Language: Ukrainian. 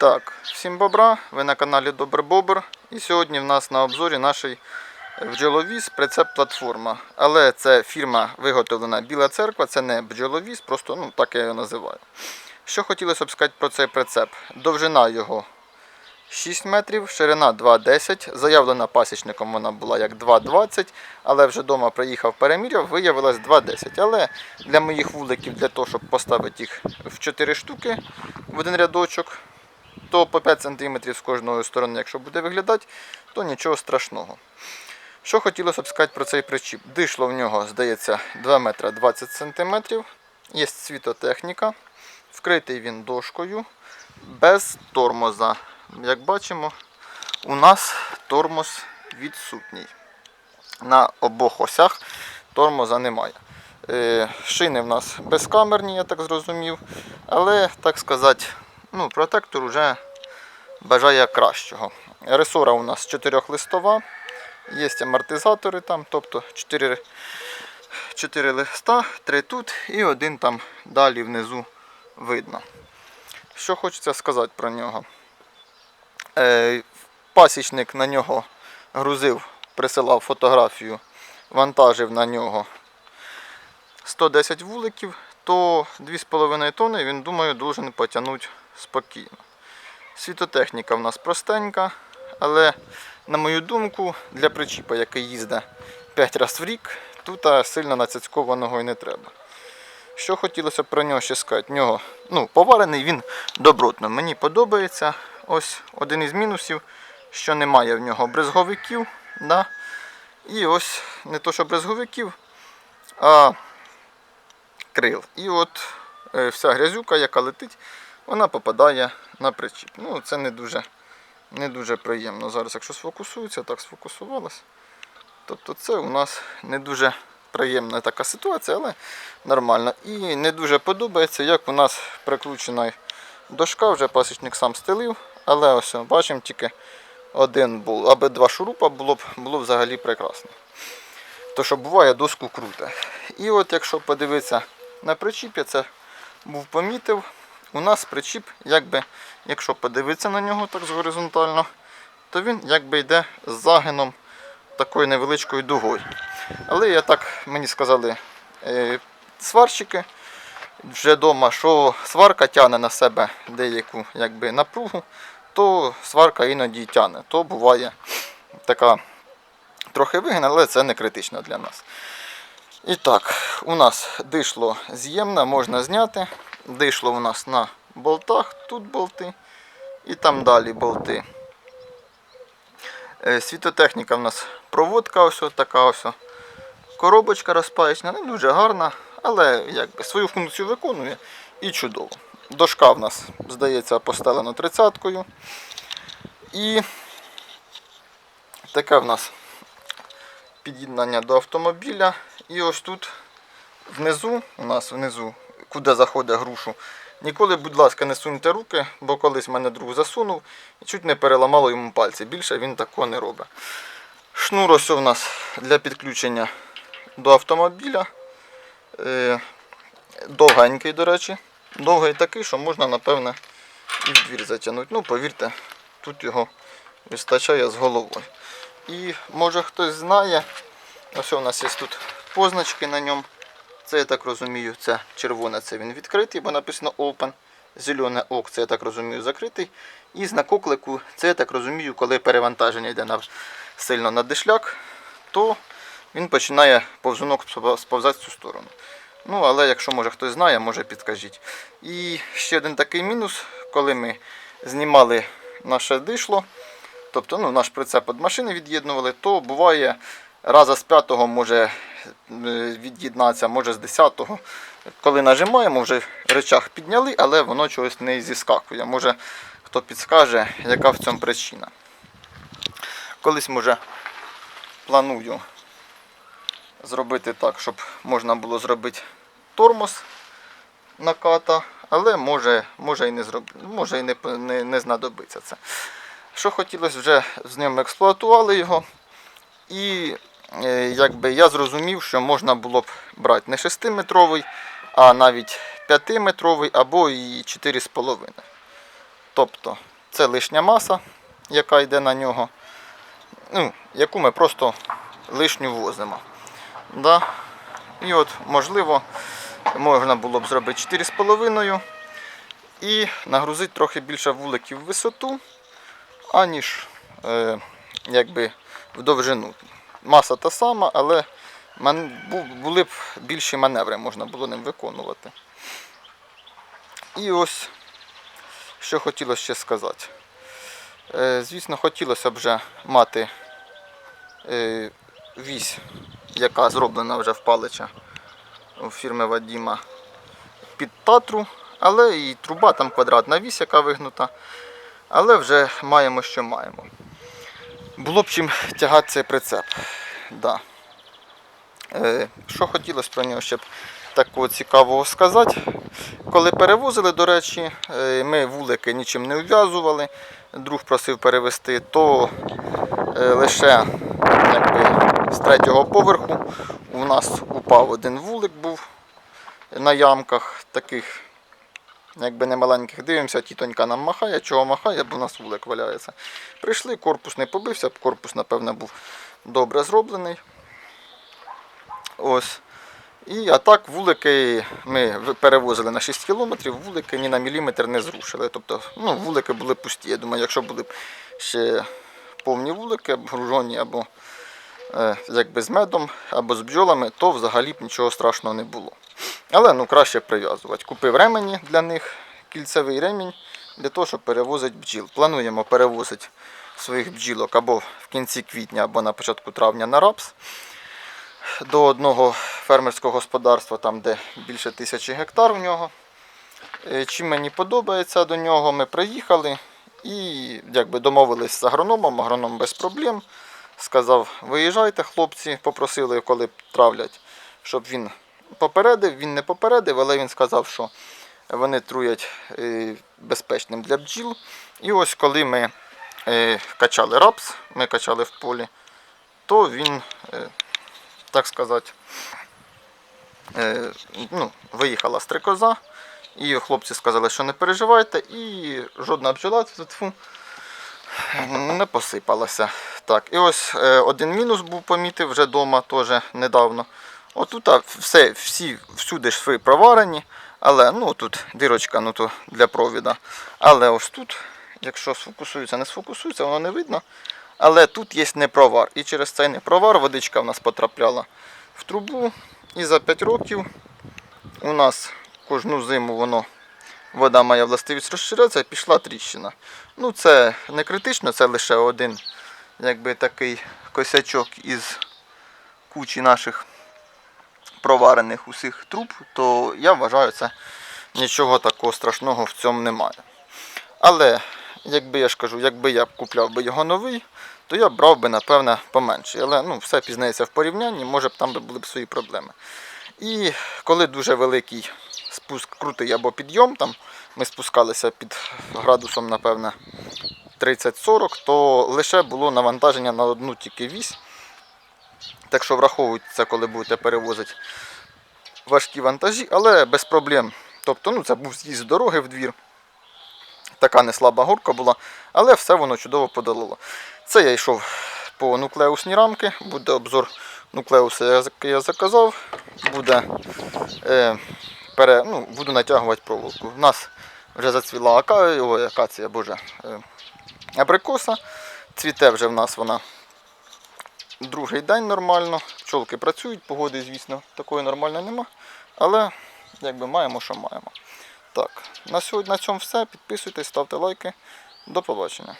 Так, всім бобра, ви на каналі Добр Бобр. І сьогодні в нас на обзорі наш бджоловіз прицеп платформа. Але це фірма виготовлена Біла церква, це не бджоловіз, просто ну, так я його називаю. Що хотілося б сказати про цей прицеп? Довжина його 6 метрів, ширина 2,10. Заявлена пасічником вона була як 2,20, але вже вдома приїхав переміряв, виявилось 2,10. Але для моїх вуликів, для того, щоб поставити їх в 4 штуки в один рядочок, то по 5 см з кожної сторони, якщо буде виглядати, то нічого страшного. Що хотілося б сказати про цей причіп? Дишло в нього, здається, 2 метри 20 см. Є світотехніка. Вкритий він дошкою без тормоза. Як бачимо, у нас тормоз відсутній. На обох осях тормоза немає. Е, Шини в нас безкамерні, я так зрозумів. Але, так сказати, ну, протектор вже бажає кращого. Ресора у нас 4 листова, є амортизатори там, тобто 4, 4 листа, 3 тут і один там далі внизу видно. Що хочеться сказати про нього. Е, Пасічник на нього грузив, присилав фотографію, вантажив на нього 110 вуликів, то 2,5 тонни він, думаю, должен потягнути спокійно. Світотехніка в нас простенька, але, на мою думку, для причіпа, який їздить 5 разів в рік, тут сильно нацяцькованого і не треба. Що хотілося б про нього ще сказати? В нього, ну, поварений він добротно. Мені подобається. Ось один із мінусів, що немає в нього брезговиків. Да? І ось не то, що брезговиків, а крил. І от е, вся грязюка, яка летить, вона попадає на причіп. Ну, це не дуже, не дуже приємно. Зараз, якщо сфокусується, так сфокусувалось. Тобто це у нас не дуже приємна така ситуація, але нормально. І не дуже подобається, як у нас прикручена дошка, вже пасічник сам стелив, але ось бачимо тільки один був, аби два шурупа було б було взагалі прекрасно. То що буває, доску круте. І от якщо подивитися на причіп, я це був помітив, у нас причіп, якби, якщо подивитися на нього так з горизонтально, то він якби йде з загином такою невеличкою дугою. Але я так, мені сказали е, сварщики вже вдома, що сварка тягне на себе деяку якби, напругу, то сварка іноді тягне. То буває така трохи вигина, але це не критично для нас. І так, у нас дишло з'ємне, можна зняти. Дишло у нас на болтах, тут болти і там далі болти. Е, Світотехніка в нас проводка ось така ось. Коробочка розпаєчна, не дуже гарна, але якби свою функцію виконує і чудово. Дошка в нас, здається, постелена 30-кою. І таке в нас під'єднання до автомобіля. І ось тут внизу, у нас внизу, куди заходить грушу, ніколи, будь ласка, не суньте руки, бо колись мене друг засунув і чуть не переламало йому пальці. Більше він такого не робить. Шнур ось у нас для підключення до автомобіля. Е, довгенький, до речі. Довгий такий, що можна, напевне, і в двір затягнути. Ну, повірте, тут його вистачає з головою. І може хтось знає, ось у нас є тут позначки на ньому. Це, я так розумію, це червоне, це він відкритий, бо написано Open. Зелене ок, це я так розумію, закритий. І знак оклику, це я так розумію, коли перевантаження йде сильно на дишляк, то він починає повзунок сповзати в цю сторону. Ну, але якщо може хтось знає, може підкажіть. І ще один такий мінус, коли ми знімали наше дишло, тобто ну, наш прицеп від машини від'єднували, то буває раза з п'ятого може від'єднатися, може з десятого. Коли нажимаємо, вже речах підняли, але воно чогось не зіскакує. Може хто підскаже, яка в цьому причина. Колись може планую зробити так, щоб можна було зробити тормоз наката, але може, може і не зроб... може і не, не, не знадобиться це. Що хотілося вже з ним експлуатували його. І е, якби я зрозумів, що можна було б брати не 6-метровий, а навіть 5-метровий або і 4,5. Тобто це лишня маса, яка йде на нього, ну, яку ми просто лишню возимо. Да? І от, можливо, можна було б зробити 4,5 і нагрузити трохи більше вуликів в висоту, аніж е, якби в довжину. Маса та сама, але були б більші маневри, можна було ним виконувати. І ось що хотілося ще сказати. Е, Звісно, хотілося б вже мати е, вісь, яка зроблена вже в палича у фірми Вадіма під татру, але і труба там квадратна вісь, яка вигнута. Але вже маємо, що маємо. Було б чим тягати цей прицеп. Да. Е, що хотілося про нього ще б такого цікавого сказати. Коли перевозили, до речі, е, ми вулики нічим не ув'язували. Друг просив перевезти, то е, лише якби, з третього поверху у нас упав один вулик був на ямках таких, якби не маленьких. Дивимося, тітонька нам махає, чого махає, бо у нас вулик валяється. Прийшли, корпус не побився, корпус, напевне, був добре зроблений. Ось. І а так вулики ми перевозили на 6 кілометрів, вулики ні на міліметр не зрушили. Тобто, ну, вулики були пусті. Я думаю, якщо були б ще повні вулики, обгружені або е, якби з медом, або з бджолами, то взагалі б нічого страшного не було. Але ну, краще прив'язувати. Купив ремені для них, кільцевий ремінь для того, щоб перевозити бджіл. Плануємо перевозити своїх бджілок або в кінці квітня, або на початку травня на рапс до одного фермерського господарства, там де більше тисячі гектар у нього. Е, Чим мені подобається до нього, ми приїхали і якби домовились з агрономом, агроном без проблем. Сказав, виїжджайте, хлопці, попросили, коли травлять, щоб він попередив. Він не попередив, але він сказав, що вони труять е, безпечним для бджіл. І ось коли ми е, качали рапс, ми качали в полі, то він е, так сказати, ну, виїхала стрикоза, і хлопці сказали, що не переживайте, і жодна бджола тьфу, не посипалася. Так, і ось один мінус був помітив вже вдома теж недавно. Отут все, всі, всюди шви проварені, але ну, тут дирочка ну, то для провіда. Але ось тут, якщо сфокусується, не сфокусується, воно не видно. Але тут є непровар. І через цей непровар водичка в нас потрапляла в трубу. І за 5 років у нас кожну зиму воно вода має властивість розширятися пішла тріщина. Ну це не критично, це лише один якби такий косячок із кучі наших проварених усіх труб, то я вважаю, це нічого такого страшного в цьому немає. Але, якби я ж кажу, якби я купляв би його новий, то я брав би, напевне, поменше. Але ну, все пізнається в порівнянні, може б там були б свої проблеми. І коли дуже великий спуск крутий або підйом, там ми спускалися під градусом, напевне, 30-40, то лише було навантаження на одну тільки вісь. Так що враховуйте це, коли будете перевозити важкі вантажі, але без проблем. Тобто, ну, це був з'їзд дороги в двір. Така не слаба горка була, але все воно чудово подолало. Це я йшов по нуклеусні рамки, буде обзор нуклеуса, який я заказав. Буде, е, пере, ну, буду натягувати проволоку. У нас вже зацвіла ака, ой, акація, боже, е, абрикоса. Цвіте вже в нас вона другий день нормально. Пчолки працюють, погоди, звісно, такої нормальної нема. Але якби маємо, що маємо. Так, на сьогодні на цьому все. Підписуйтесь, ставте лайки. До побачення.